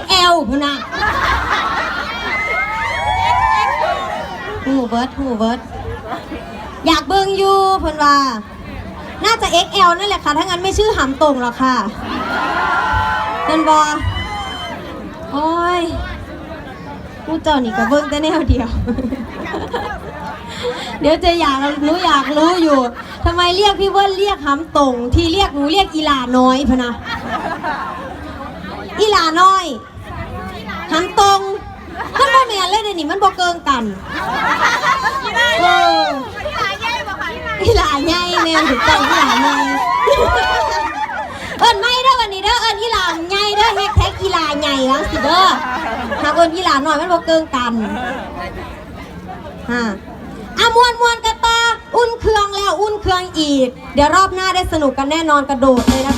XL พุ่นนะหูเบิร์ดหูเบิร์ดอยากเบิ่งอยู่เพิ่นว่า น่าจะ XL นั่นแหละค่ะ ถ้างั้นไม่ชื่อหำตรงหรอกค่ะเพิ่นบอโอ้ยผู้เจ้านี่ก็เบิ่งแต่แนวเดียว เดี๋ยวจะอยากหนูอยากรู้อยู่ทำไมเรียกพี่เวิร์นเรียกหำตรงที่เรียกหนูเรียกอีลาน้อยพนะ น้อยหำตรงมันบ่แม่นเลยเดี๋ยวนี้มันบ่เกิงกันเอออีหลาใหญ่แม่นถูกต้องอีหลาใหญ่เอิ้นไม่เด้อวันนี้เด้อเอิ้นอีหลาใหญ่เด้อแฮกแท็กอีหลาใหญ่วังสิเด้อหากเอิ้นอีหลาน้อยมันบ่เกิงกันฮะอะมวนมวนกันต่ออุ่นเครื่องแล้วอุ่นเครื่องอีก เดี๋ยวรอบหน้าได้สนุกกันแน่นอนกระโดดเลยนะคะ